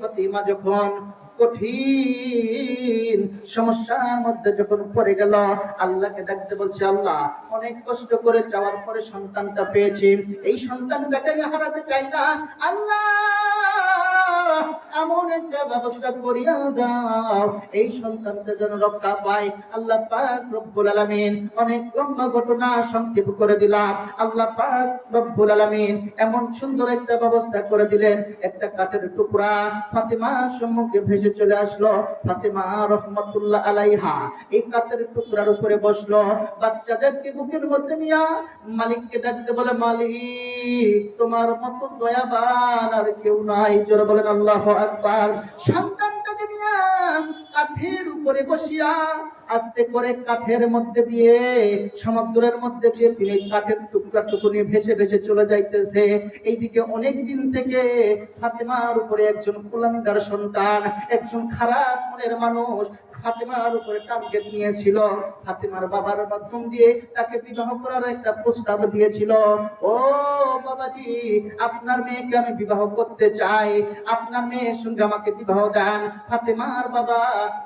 ফাতিমা যখন কঠিন সমস্যার মধ্যে যখন পড়ে গেল, আল্লাহকে ডাকতে বলছে, আল্লাহ, অনেক কষ্ট করে যাওয়ার পরে সন্তানটা পেয়েছি। এই সন্তানটাকে আমি হারাতে চাই না। আল্লাহ! এমন একটা ব্যবস্থা করিয়া দাও। এই সন্তানটা যেন রক্ষা পায়। আল্লাহ পাক রব্বুল আলামিন অনেক লম্বা ঘটনা সংক্ষেপ করে দিলাম। আল্লাহ পাক রব্বুল আলামিন এমন সুন্দর একটা ব্যবস্থা করে দিলেন। একটা কাঠের টুকরা ফাতিমার সম্মুখে ভেসে চলে আসলো। ফাতিমা রহমতুল্লাহ আলাইহা এই কাঠের টুকরার উপরে বসল। বাচ্চাদেরকে বুকের মধ্যে নিয়া মালিককে ডাকতে বলে, মালিক, তোমার মতো দয়াবান আর কেউ নাই। জোরে বলেন আল্লাহ। আকবার। সন্তানটাকে নিয়া কাঠের উপরে বসিয়া আস্তে করে কাঠের মধ্যে দিয়ে, সমুদ্রের মধ্যে দিয়ে তিনি কাঠের টুকরি ভেসে ভেসে চলে যাইতেছে। এইদিকে অনেক দিন থেকে ফাতেমার উপরে একজন কুলাঙ্গার সন্তান, একজন খারাপ মনের মানুষ ফাতেমার উপরে টার্গেট নিয়েছিল। ফাতেমার বাবার মাধ্যম দিয়ে তাকে বিবাহ করার একটা প্রস্তাব দিয়েছিল। ও বাবাজি, আপনার মেয়েকে আমি বিবাহ করতে চাই। আপনার মেয়ের সঙ্গে আমাকে বিবাহ দেন। ফাতেমার বাবা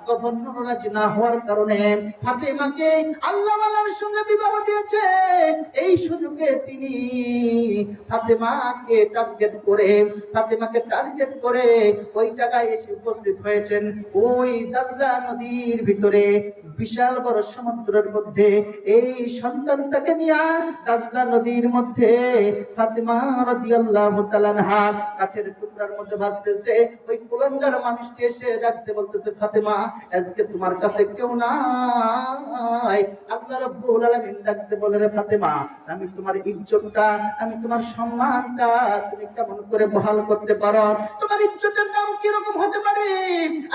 গভর্নর রাজি না হওয়ার কারণে ফাতেমাকে আল্লাহ সঙ্গে বিবাহ দিয়েছে। এই সুযোগে তিনি ফাতেমাকে টার্গেট করে, ফাতেমাকে টার্গেট করে ওই জায়গায় এসে উপস্থিত হয়েছেন। ওই দাজলা নদীর ভিতরে বিশাল বড় সমুদ্রের মধ্যে এই সন্তানটাকে নিয়ে দাজলা নদীর মধ্যে রাদিয়াল্লাহু মধ্যে ভাসতেছে। ওই মানুষটি এসে ডাকতে বলতেছে আজকে তোমার কাছে কেউ নাই। আল্লাহ রাব্বুল আলামিন ডাকতে বলে, রে আমি তোমার ইজ্জতটা, আমি তোমার সম্মানটা তুমি কেমন করে বহাল করতে পারো? তোমার ইজ্জতের দাম কি রকম হতে পারে?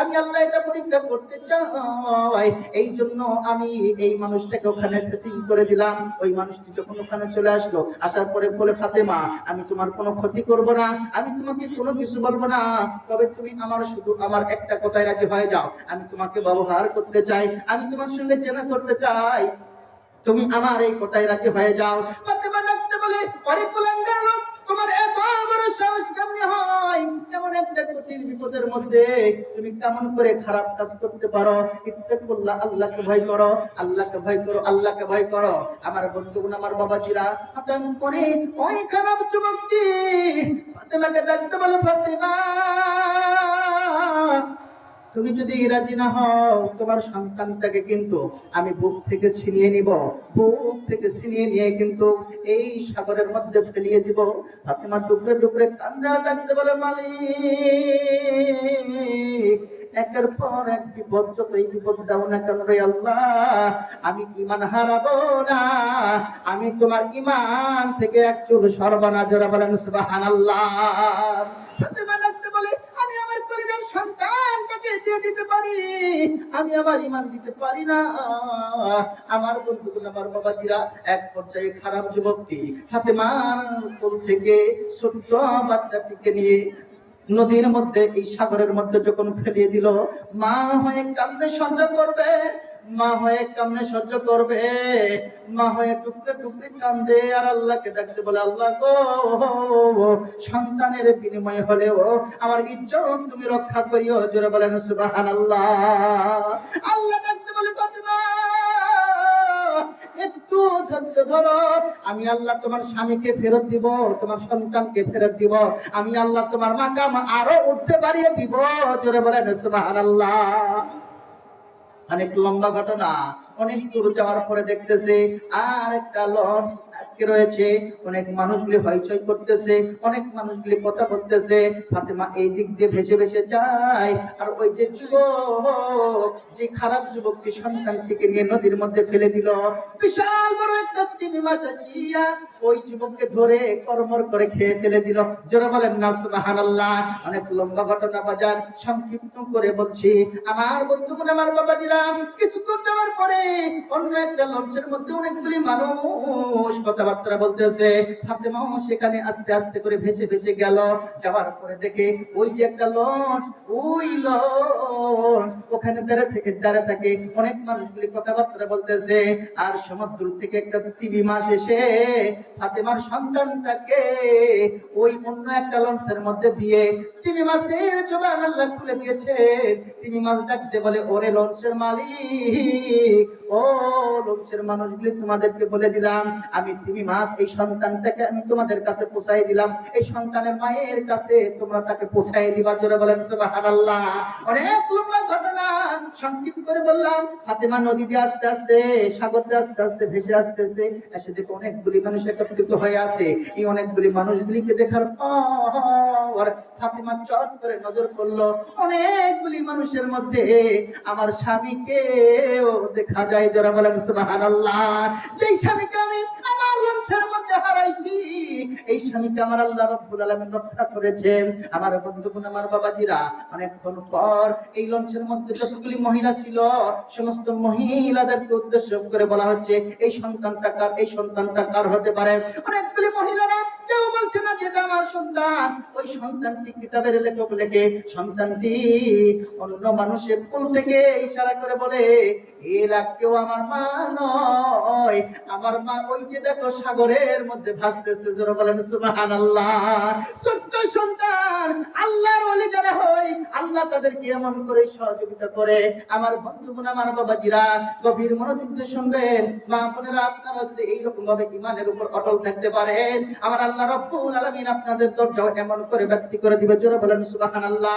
আমি আল্লাহ এটা পরীক্ষা করতে চাই। এই জন্য আমি এই মানুষটাকে ওখানে সেটিং করে দিলাম। ওই মানুষটি যখন ওখানে চলে আসলো, আসার পরে বলে, ফাতেমা আমি তোমার কোনো ক্ষতি করব না, আমি তোমাকে কোনো কিছু বলব না, তবে তুমি আমার শুধু আমার একটা কথায় রাজি হয়ে যাও। আমি তোমাকে ব্যবহার করতে চাই, আমি তোমার সঙ্গে চেনা করতে চাই। তুমি আমার এই কথায় রাজি হয়ে যাও। ফাতেমা ডাকতে বলে অনেক মধ্যে তুমি কেমন করে খারাপ কাজ করতে পারো? ইত্তাকুল্লাহ, আল্লাহকে ভয় করো, আল্লাহকে ভয় করো, আল্লাহকে ভয় করো। আমার বন্ধুগুণ, আমার বাবাজিরা হঠাৎ করে ওই খারাপ যুবকটি। ফাতেমাকে ডাকতে বলে, ফাতেমা। তুমি যদি রাজি না হও, তোমার সন্তানটাকে কিন্তু আমি বুক থেকে ছিনিয়ে নিব। বুক থেকে ছিনিয়ে নিয়ে কিন্তু এই সাগরের মধ্যে ফেলিয়ে দিব। ফাতেমা টুকরে টুকরে কান্দা ডাকতে বলে, মালিক, একের পর এক বিপদ যতই বিপদ দাও না কেন রে আল্লাহ? আমি ইমান হারাবো না। আমি তোমার ইমান থেকে এক চুল সর্বনা জোড়া বলেন, সুবহানাল্লাহ। ফাতেমা ডাকতে বলে আমি আমার কলিজার সন্তানটাকে পারি, আমি আমার ইমান দিতে পারি না। আমার বন্ধুগুলো, আমার বাবাজিরা এক পর্যায়ে খারাপ যুবকটি ফাতেমার কোল থেকে ছোট্ট বাচ্চাটিকে নিয়ে নদীর মধ্যে, এই সাগরের মধ্যে যখন ফেলিয়ে দিল, মা হয়ে কান্দে সহ্য করবে? মা হয়ে কামনে সহ্য করবে। মা হয়ে টুকরে টুকরে কান্দে আর আল্লাহকে ডাকতে বলে, আল্লাহ গো, সন্তানের বিনিময় হলেও আমার ইজ্জত তুমি রক্ষা করিও। জোরে বলেন, সুবহানাল্লাহ। আল্লাহ ডাকতে বলে, ফাতেমা, একটু ধৈর্য ধরো। আমি আল্লাহ তোমার স্বামীকে ফেরত দিব, তোমার সন্তানকে ফেরত দিব। আমি আল্লাহ তোমার মাকাম আরও উঠতে পারিয়ে দিব। জোরে বলেন, সুবহানাল্লাহ। অনেক লম্বা ঘটনা অনেক দূর যাওয়ার পরে দেখতেছে আর একটা লঞ্চ আটকে রয়েছে, অনেক মানুষগুলি হইচই করতেছে, অনেক মানুষগুলি কথা ফাতেমা এই দিক দিয়ে ভেসে ভেসে যায়। আর ওই যে যুবক, যে খারাপ নিয়ে নদীর মধ্যে ফেলে দিল, বিশাল বড় একটা তিন মাস আসিয়া ওই যুবককে ধরে কর্মর করে খেয়ে ফেলে দিল। জোরে বলেন না, সুবহানাল্লাহ। অনেক লম্বা ঘটনা, বাজার সংক্ষিপ্ত করে বলছি। আমার বন্ধুগুলো আমার বাবা দিলাম কিছু যাওয়ার পরে অন্য একটা লঞ্চের মধ্যে অনেকগুলি মানুষ কথা কথাবার্তা বলতেছে ফাতেমাও সেখানে আস্তে আস্তে করে ভেসে ভেসে গেল। যাওয়ার পরে দেখে ওই যে একটা লঞ্চ, ওই লঞ্চ। ওখানে দাঁড়া থেকে, দাঁড়া থাকে অনেক মানুষগুলি কথাবার্তা বলতেছে, আর সমুদ্র থেকে একটা টিভি মাছ এসে ফাতেমার সন্তানটাকে ওই অন্য একটা লঞ্চের মধ্যে দিয়ে টিভি মাছের জবান আল্লাহ খুলে দিয়েছে। টিভি মাছ ডাকতে বলে, ওরে লঞ্চের মালিক, ও লঞ্চের মানুষগুলি তোমাদেরকে বলে দিলাম, আমি টিভি মাছ, এই সন্তানটাকে আমি তোমাদের কাছে পৌঁছাই দিলাম। এই সন্তানের মায়ের কাছে তোমরা তাকে পৌঁছাই দিবা, জোরে বলেন অনেক লম্বা ঘটনা সংক্ষিপ্ত করে বললাম। ফাতেমা নদী দিয়ে আস্তে আস্তে আস্তে আস্তে ভেসে আসতেছে। এসে দেখো অনেকগুলি মানুষ একত্রিত হয়ে আছে। এই অনেকগুলি মানুষগুলিকে দেখার পর ফাতেমা চট করে নজর করল অনেকগুলি মানুষের মধ্যে আমার স্বামীকেও দেখা যায় যারা বলেন স্বামীকে আমি আমার লঞ্চের মধ্যে হারাইছি, এই স্বামীকে আমার আল্লাহ রব্বুল রক্ষা করেছেন। আমার বন্ধুগণ, আমার বাবাজিরা, অনেকক্ষণ পর এই লঞ্চের মধ্যে যতগুলি মহিলা ছিল, সমস্ত মহিলাদেরকে উদ্দেশ্য করে বলা হচ্ছে, এই সন্তানটা কার? এই সন্তানটা কার হতে পারে? অনেকগুলি মহিলারা বলছে না যেটা আমার সন্তান। ওই সন্তানটি কিতাবের লেখক লেখে, সন্তানটি অন্য মানুষের কোল থেকে ইশারা করে বলে, এরা কেউ আমার মা নয়। আমার মা ওই যে দেখো সাগরের মধ্যে ভাসতেছে বলেন সুবহানাল্লাহ। ছোট্ট সন্তান, আল্লাহর যারা হয়, আল্লাহ তাদেরকে এমন করে সহযোগিতা করে। আমার বন্ধুগণ আমার বাবাজিরা, গভীর মনোযোগ শুনবেন মা বোনেরা আপনারা যদি এইরকম ভাবে ইমানের উপর অটল থাকতে পারেন, আমার আল্লাহ আপনাদের দরজা এমন করে ব্যক্তি করে দিবে জোরে বলেন সুবহানাল্লাহ।